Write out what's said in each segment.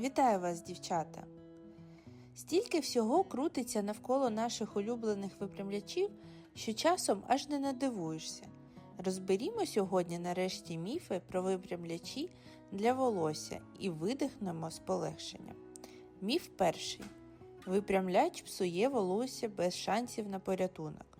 Вітаю вас, дівчата! Стільки всього крутиться навколо наших улюблених випрямлячів, що часом аж не надивуєшся. Розберімо сьогодні нарешті міфи про випрямлячі для волосся і видихнемо з полегшенням. Міф перший. Випрямляч псує волосся без шансів на порятунок.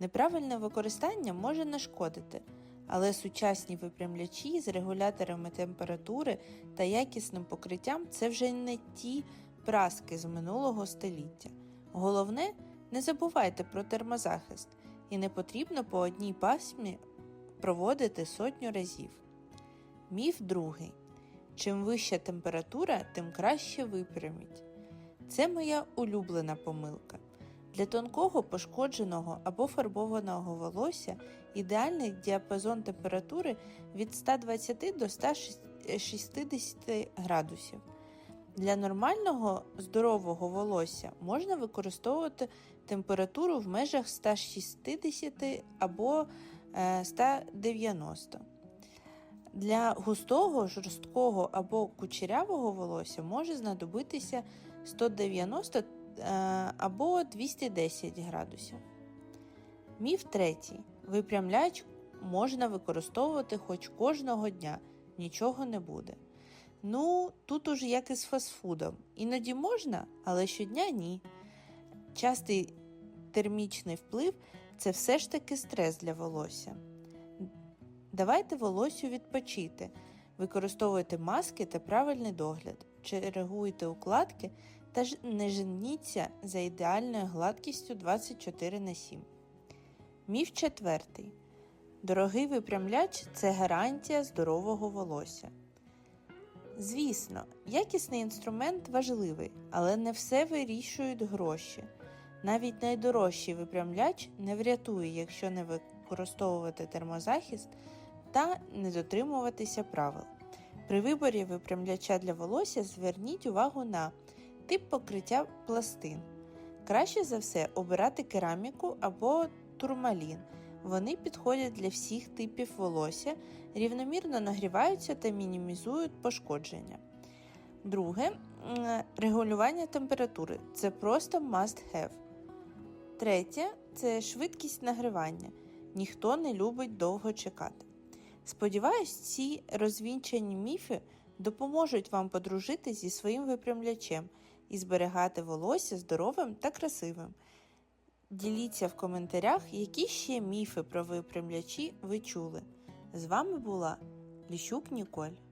Неправильне використання може нашкодити, але сучасні випрямлячі з регуляторами температури та якісним покриттям це вже не ті праски з минулого століття. Головне, не забувайте про термозахист і не потрібно по одній пасмі проводити сотню разів. Міф другий. Чим вища температура, тим краще випрямить. Це моя улюблена помилка. Для тонкого пошкодженого або фарбованого волосся ідеальний діапазон температури від 120 до 160 градусів. Для нормального здорового волосся можна використовувати температуру в межах 160 або е, 190. Для густого, жорсткого або кучерявого волосся може знадобитися 190 або 210 градусів. Міф третій. Випрямляч можна використовувати хоч кожного дня, нічого не буде. Ну, тут уже як і з фастфудом. Іноді можна, але щодня ні. Частий термічний вплив це все ж таки стрес для волосся. Давайте волоссю відпочити, використовуйте маски та правильний догляд, чергуйте укладки та ж не женіться за ідеальною гладкістю 24 на 7. Міф четвертий. Дорогий випрямляч це гарантія здорового волосся. Звісно, якісний інструмент важливий, але не все вирішують гроші. Навіть найдорожчий випрямляч не врятує, якщо не використовувати термозахист та не дотримуватися правил. При виборі випрямляча для волосся зверніть увагу на тип покриття пластин. Краще за все обирати кераміку або турмалін. Вони підходять для всіх типів волосся, рівномірно нагріваються та мінімізують пошкодження. Друге регулювання температури це просто must have. Третє це швидкість нагрівання. Ніхто не любить довго чекати. Сподіваюсь, ці розвінчані міфи допоможуть вам подружити зі своїм випрямлячем і зберігати волосся здоровим та красивим. Діліться в коментарях, які ще міфи про випрямлячі ви чули. З вами була Ліщук Ніколь.